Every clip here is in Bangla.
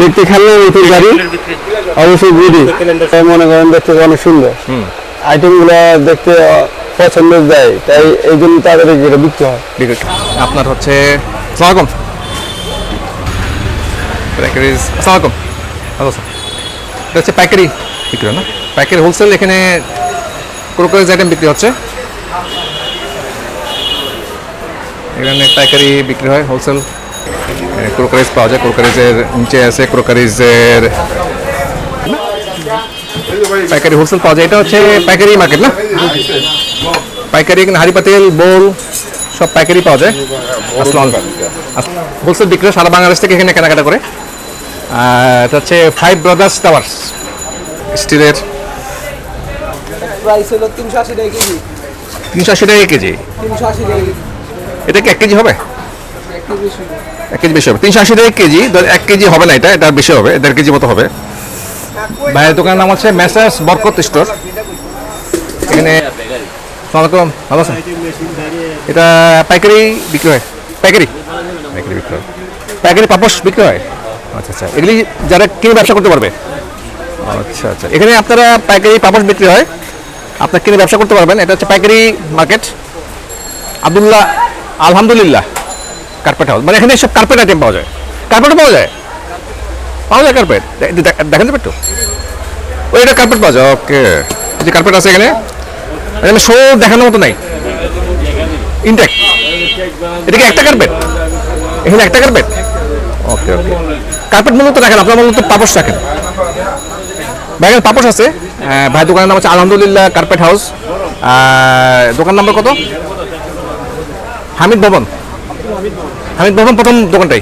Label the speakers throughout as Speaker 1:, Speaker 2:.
Speaker 1: দেখতে খেলনার মতো গাড়ি অবশ্যই গুডি মনে করেন দেখতে অনেক সুন্দর। আইটেমগুলো দেখতে পছন্দ যায় তাই এই জন্য এটা বিক্রি হয়।
Speaker 2: আপনার হচ্ছে এটা বিক্রি না? পাইকারি হোলসেল এখানে ক্রোকারিজ আইটেম বিক্রি হচ্ছে। এখানে পাইকারি বিক্রি হয় হোলসেল ক্রোকারিজ পাওয়া যায় ক্রোকারিজের নিচে আছে ক্রোকারিজের পাইকারি হোলসেল পাওয়া যায়। এটা হচ্ছে পাইকারি মার্কেট না? পাইকারি এখানে হাড়ি পাতিল বোল সব পাইকারি পাওয়া যায়। হোলসেল বিক্রি সারা বাংলাদেশ থেকে এখানে কেনাকাটা করে। এটা হচ্ছে ফাইভ ব্রাদার্স টাওয়ার স্টিলের।
Speaker 3: প্রাইস হলো তিনশো আশি টাকা কেজি।
Speaker 2: তিনশো আশি টাকা কেজি। এটা কি এক কেজি হবে? এক কেজি বেশি হবে। তিনশো আশি টাকা কেজি, ধর এক কেজি হবে না এটা এটা বেশি হবে, দেড় কেজি মতো হবে। ভাইয়ের দোকানের নাম হচ্ছে মেসার্স বরকত স্টোর এখানে সালামালাইকুম ভালো আছেন? এটা পাইকারি বিক্রি হয়। পাইকারি? পাইকারি বিক্রি হয়। পাইকারি পাপস বিক্রি হয়? আচ্ছা আচ্ছা। এগুলি যারা কিনে ব্যবসা করতে পারবে। আচ্ছা আচ্ছা। এখানে আপনারা পাইকারি পাপস বিক্রি হয়। আপনার কিনে ব্যবসা করতে পারবেন। এটা হচ্ছে পাইকারি মার্কেট। আবদুল্লাহ, আলহামদুলিল্লাহ। কার্পেট হাউস মানে এখানে সব কার্পেট আইটেম পাওয়া যায়। কার্পেটও পাওয়া যায়? পাওয়া যায় কার্পেট দেখেন যাবে একটু। ওই এটা কার্পেট পাওয়া যায় ওকে যে কার্পেট আছে এখানে। এখানে শো দেখানোর মতো নাই। ইনটেক এটা কি একটা কার্পেট এখানে একটা কার্পেট ওকে ওকে কার্পেট মূলত রাখেন আপনার মূলত পাপস রাখেন ভাইয়ের পাপস আছে। ভাই, দোকানের নাম হচ্ছে আলহামদুলিল্লাহ কার্পেট হাউস দোকান নাম্বার কত? হামিদ ভবন। হামিদ ভবন। প্রথম দোকানটাই।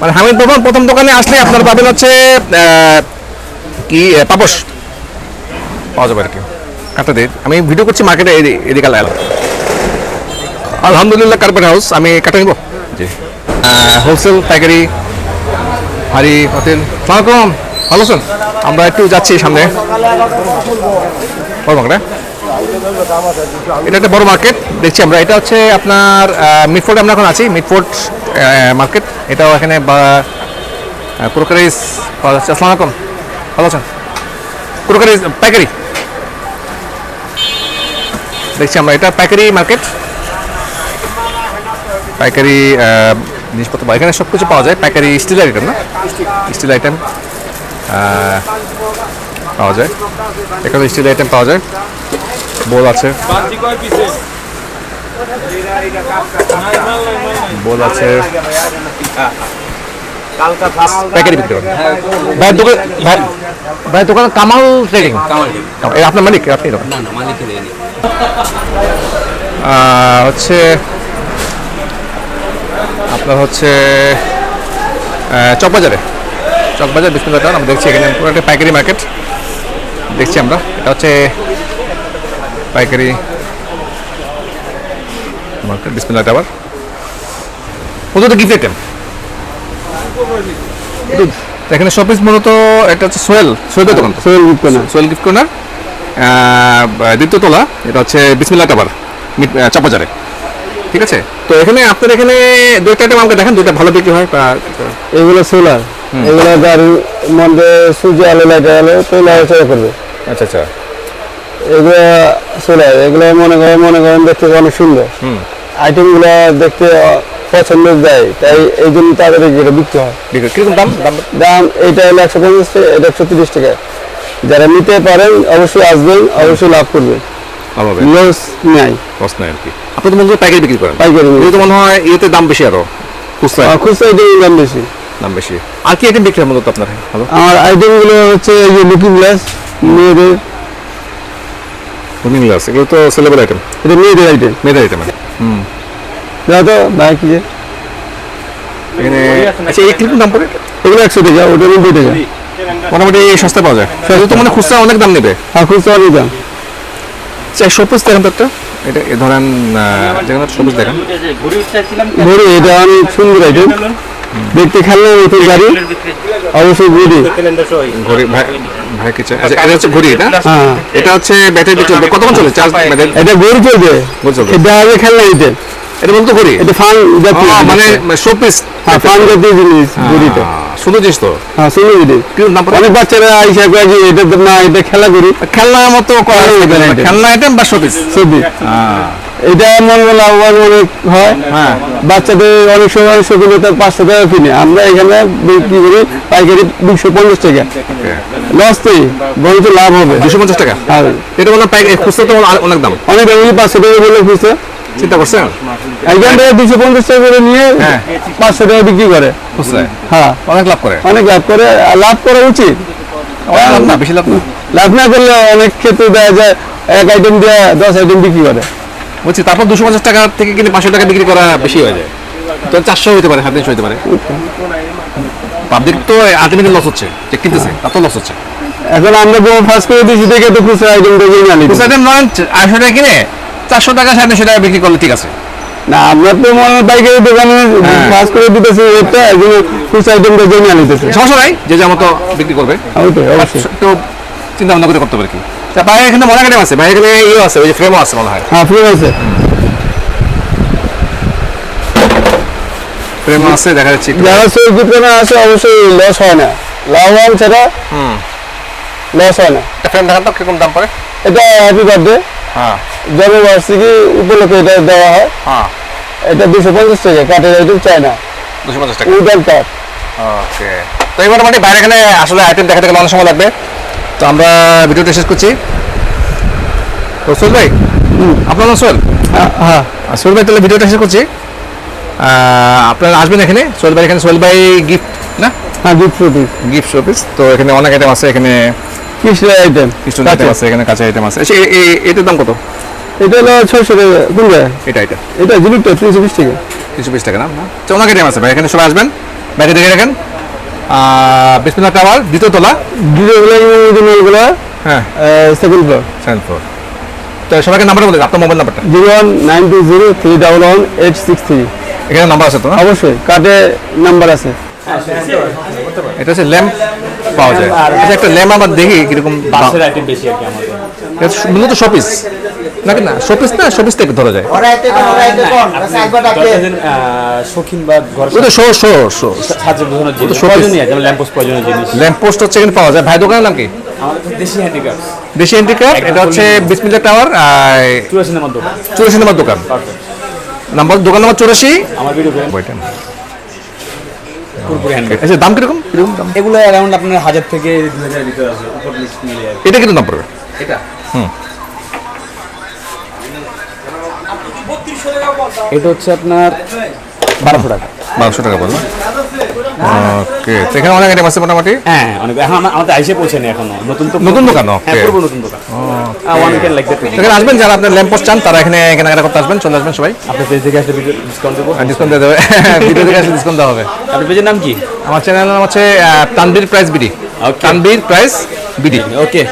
Speaker 2: মানে হামিদ ভবন প্রথম দোকানে আসলে আপনার পাবেন হচ্ছে কি পাপস পাওয়া যাবে আর কি। কাটা দিয়ে আমি ভিডিও করছি মার্কেটে এদিকে লাগালাম। আলহামদুলিল্লাহ, কার্পেট হাউস। আমি কাটা নিব। জি। হোলসেল পাইকারি হারি হোটেল সালামালাইকুম। ভালো আছেন? আমরা একটু যাচ্ছি সামনে। এটা একটা বড় মার্কেট দেখছি আমরা। এটা হচ্ছে আপনার মিটফোর্ডে আমরা এখন আছি মিটফোর্ড মার্কেট এটাও এখানে ক্রোকারিজ পাওয়া যাচ্ছে। আসসালামু আলাইকুম। ভালো আছেন? ক্রোকারিজ পাইকারি। দেখছি আমরা, এটা পাইকারি মার্কেট পাইকারি জিনিসপত্র এখানে সব কিছু পাওয়া যায়। পাইকারি স্টিল আইটেম না? স্টিল আইটেম পাওয়া যায়। এখানে স্টিল আইটেম পাওয়া যায়। বোল আছে। বোল আছে। প্যাকেট বিক্রি করেন। ভাইয়ের দোকান ভাই ভাইয়ের দোকান কামাল ট্রেডিং এই আপনার মালিক আপনি দোকান হচ্ছে আপনার হচ্ছে চকবাজারে। চকবাজার টাউন আমরা দেখছি এখানে। পুরো একটা পাইকারি মার্কেট দেখছি আমরা। এটা হচ্ছে পাইকারি। মার্কেট টাওয়ার মূলত গিফট আইটেম এখানে শপিস মূলত এটা হচ্ছে সোয়েল সোয়েলের দোকান?
Speaker 1: সোহেল গুপ্ত না
Speaker 2: সোয়েল গিফট কর্নার দ্বিতীয় তলা এটা হচ্ছে মিট আহ, চাপাজারে ঠিক আছে? তো এখানে আপনার এখানে দুইটা আইটেম আমাকে দেখেন দুইটা ভালো বিক্রি হয়
Speaker 1: এগুলো সোলার। এগুলো গাড়ির মধ্যে সূর্য আলো আলো করবে।
Speaker 2: আচ্ছা আচ্ছা।
Speaker 1: এগুলো সোলার এগুলো মনে করেন মনে করেন দেখতে অনেক সুন্দর। আইটেমগুলো দেখতে পছন্দ যায় তাই এই জন্য তাদের এটা বিক্রি হয়।
Speaker 2: কীরকম দাম? দাম?
Speaker 1: এইটা হলো একশো পঞ্চাশ টাকা এটা একশো তিরিশ টাকা। যারা নিতে পারেন অবশ্যই আসবেন অবশ্যই লাভ করবেন। লস নাই।
Speaker 2: কষ্ট নাই আর কি। আপনি তো মনে হয় পাইকারি বিক্রি করেন।
Speaker 1: পাইকারি
Speaker 2: তো মনে হয় ইয়েতে দাম বেশি আরও। খুচরা।
Speaker 1: আর খুচরা আইটেম দাম বেশি।
Speaker 2: দাম বেশি। আর কি আইটেম বিক্রি হয় মূলত আপনার?
Speaker 1: আমার আইটেমগুলো হচ্ছে এই যে লুকিং গ্লাস মেয়েদের
Speaker 2: গ্লাস এগুলো তো সেলেবল আইটেম
Speaker 1: এটা মেয়েদের আইটেম
Speaker 2: মেয়েদের আইটেম
Speaker 1: দাও তো ভাই কি যে।
Speaker 2: এখানে আচ্ছা এই কীরকম দাম পড়ে?
Speaker 1: এগুলো একশো টাকা ওটা নব্বই টাকা।
Speaker 2: মোটামুটি সস্তা পাওয়া যায়। সেটা তো মানে খুচরা অনেক দাম নেবে।
Speaker 1: আর খুচরা অনেক দাম।
Speaker 2: চাই সবুজ দেখেন তো একটা। এটা এ ধরেন আহ, যেখানে সবুজ দেখেন।
Speaker 1: ঘড়ি এটা অনেক সুন্দর আইটেম দেখতে খেলনার মতো গাড়ি? অবশ্যই ঘড়ি
Speaker 2: ঘড়ি ভাই ভাই কি আচ্ছা এটা হচ্ছে ঘড়ি এটা
Speaker 1: হ্যাঁ।
Speaker 2: এটা হচ্ছে ব্যাটারি চলবে কতক্ষণ চলে? চার্জ
Speaker 1: এটা ঘড়ি চলবে।
Speaker 2: চলবে।
Speaker 1: এটা আগে খেলনা আইটেম
Speaker 2: এটা বলতো ঘড়ি
Speaker 1: এটা ফান জাতীয়
Speaker 2: মানে শোপিস
Speaker 1: হ্যাঁ পান জাতীয় জিনিস গুড়িটা
Speaker 2: সুন্দর জিনিস তো।
Speaker 1: হ্যাঁ শুনে দিদি
Speaker 2: কি নাম
Speaker 1: অনেক বাচ্চারা আইসা কয়ে যে এটা না এটা খেলা করি
Speaker 2: খেলনার মতো করা
Speaker 1: খেলনা
Speaker 2: খেলনা আইটেম বা শোপিস
Speaker 1: ছবি এটা অনেক হয়
Speaker 2: হ্যাঁ।
Speaker 1: বাচ্চাদের অনেক সময় সেগুলো তার পাঁচশো টাকা কিনে। আমরা এখানে বিক্রি করি পাইকারি দুশো পঞ্চাশ টাকা। লস তো বরঞ্চ লাভ হবে।
Speaker 2: দুশো পঞ্চাশ টাকা?
Speaker 1: আর
Speaker 2: এটা বললাম খুচরা তো অনেক- দাম।
Speaker 1: অনেক আমি পাঁচশো টাকা বলে
Speaker 2: চিন্তা করছেন?
Speaker 1: থেকে দুশো পঞ্চাশ টাকা করে নিয়ে
Speaker 2: হ্যাঁ।
Speaker 1: পাঁচশো টাকা বিক্রি করে। হ্যাঁ।
Speaker 2: অনেক লাভ করে।
Speaker 1: অনেক লাভ করে লাভ করা উচিত।
Speaker 2: লাভ লাভ না।
Speaker 1: করলে অনেক ক্ষেত্রে দেখা যায় এক আইটেম দিয়ে দশ আইটেম বিক্রি করে।
Speaker 2: বলছি তারপর দুশো পঞ্চাশ টাকা থেকে কিনে পাঁচশো টাকা বিক্রি করা বেশি হয়ে যায়। তো চারশো হতে পারে সাড়ে তিনশো হতে পারে। পাবলিক তো আলটিমেটলি লস হচ্ছে যে কিনতেছে তার তো লস হচ্ছে।
Speaker 1: এখন আমরা ফার্স্ট করে দিয়েছি দেখে তো খুচরা আইটেম জানি
Speaker 2: খুচরা আইটেম নয় আড়াইশো টাকা কিনে চারশো টাকা সাড়ে তিনশো টাকা বিক্রি করলে ঠিক আছে।
Speaker 1: না আমরা তো মনে হয় পাইকারি দোকানে
Speaker 2: হ্যাঁ।
Speaker 1: করে দিতেছি এটা একজন খুচরা আইটেম দেখে নিয়ে নিতেছে
Speaker 2: সমস্যা নাই যে যার মতো বিক্রি করবে। একটু চিন্তা ভাবনা করে করতে পারে কি। তা বাইরে এখানে মনে আইটেম আছে বাইরে এখানে ইয়ে আছে ওই যে ফ্রেমও আছে মনে হয়।
Speaker 1: হ্যাঁ ফ্রি আছে।
Speaker 2: ফ্রেমও আছে দেখা যাচ্ছে।
Speaker 1: যারা সৈকিত করে আসে অবশ্যই লস হয় না। লাভবান ছাড়া লস হয় না।
Speaker 2: একটা ফ্রেম দেখান তো কীরকম দাম পড়ে?
Speaker 1: এটা হ্যাপি বার্থডে
Speaker 2: হ্যাঁ।
Speaker 1: জন্মবার্ষিকী উপলক্ষে এটা দেওয়া হয়।
Speaker 2: হ্যাঁ।
Speaker 1: এটা দুশো পঞ্চাশ টাকা কাঠের আইটেম চাই না।
Speaker 2: দুশো পঞ্চাশ টাকা।
Speaker 1: উডাল কাঠ।
Speaker 2: ওকে তো এই মোটামুটি বাইরে এখানে আসলে আইটেম দেখাতে গেলে অনেক সময় লাগবে। তো আমরা ভিডিওটা শেষ করছি। তো সোহেল ভাই আপনার সোহেল
Speaker 1: হ্যাঁ।
Speaker 2: সোহেল ভাই তাহলে ভিডিওটা শেষ করছি। আপনারা আসবেন এখানে? সোহেল ভাই এখানে সোহেল ভাই গিফট না?
Speaker 1: হ্যাঁ গিফট শোপিস
Speaker 2: গিফট শোপিস তো এখানে অনেক আইটেম আছে এখানে
Speaker 1: কৃষ্ণের আইটেম
Speaker 2: কিছু আইটেম আছে এখানে কাঁচা আইটেম আছে। এটার দাম কত?
Speaker 1: এটা হলো ছয়শো টাকা। কোন
Speaker 2: এটা এটা।
Speaker 1: এটা জিলিপটা তিনশো বিশ টাকা।
Speaker 2: তিনশো বিশ টাকা না? অনেক আইটেম আছে ভাই এখানে সবাই আসবেন। ব্যাগে দেখে রাখেন। বিসমিল্লা টাওয়ার দ্বিতীয় তলা।
Speaker 1: ডিজাইনগুলো
Speaker 2: হ্যাঁ।
Speaker 1: সেকেন্ড ফ্লোর
Speaker 2: তো সবাইকে নাম্বার বলে আপনার মোবাইল নাম্বারটা
Speaker 1: zero one nine two zero three double one eight six three
Speaker 2: এখানে নাম্বার আছে তো
Speaker 1: অবশ্যই কার্ডে নাম্বার আছে।
Speaker 2: এটা হচ্ছে ল্যাম্প পাওয়া যায়। আচ্ছা একটা ল্যাম্প আমার দেখি কীরকম
Speaker 4: বাসের আইটেম বেশি আর কি আমাদের।
Speaker 2: মূলত শোপিস নাকি না শোপিস না শোপিস থেকে ধরা যায়।
Speaker 4: শৌখিন বা ঘর
Speaker 2: ওই শো শো শো।
Speaker 4: সাহায্য বোঝানোর জিনিস প্রয়োজনীয় যেমন ল্যাম্পোস্ট প্রয়োজনীয় জিনিস।
Speaker 2: হচ্ছে এখানে পাওয়া যায়। ভাই দোকানের নাম কি?
Speaker 4: দেশি হ্যান্ডিক্রাফট
Speaker 2: দেশি হ্যান্ডিক্রাফট এটা হচ্ছে বিসমিল্লা টাওয়ার
Speaker 4: চুরাশি নাম্বার দোকান।
Speaker 2: চুরাশি নম্বর দোকান। নাম্বার দোকান নম্বর চুরাশি।
Speaker 4: আমার ভিডিও করেন
Speaker 2: আচ্ছা দাম কীরকম? কীরকম দাম?
Speaker 4: এগুলো অ্যারাউন্ড আপনার হাজার থেকে দুই হাজারের ভিতরে আছে উপর লিস্ট মিলে
Speaker 2: এটা কিন্তু দাম পড়বে।
Speaker 4: এটা?
Speaker 2: হুম।
Speaker 4: এটা হচ্ছে আপনার বারোশো টাকা।
Speaker 2: বারোশো টাকা বললাম ওকে এখানে অনেক আইটেম আছে মোটামুটি?
Speaker 4: হ্যাঁ অনেক। এখন আমা- আমাদের আইসে পৌঁছেনি এখনও। নতুন তো
Speaker 2: নতুন দোকান,
Speaker 4: হ্যাঁ পুরো নতুন দোকান। লাইক দ্যাট
Speaker 2: এখানে আসবেন যারা আপনার ল্যাম্প পোস্ট চান তারা এখানে কেনাকাটা করতে আসবেন চলে আসবেন সবাই।
Speaker 4: আপনার পেজ থেকে আসলে ডিসকাউন্ট দেবো।
Speaker 2: ডিসকাউন্ট দিয়ে দেবে। ভিডিও থেকে আসলে ডিসকাউন্ট দেওয়া হবে।
Speaker 4: আপনার পেজের নাম কি?
Speaker 2: আমার চ্যানেলের নাম হচ্ছে Tanvir price BD. Tanvir price BD
Speaker 4: okay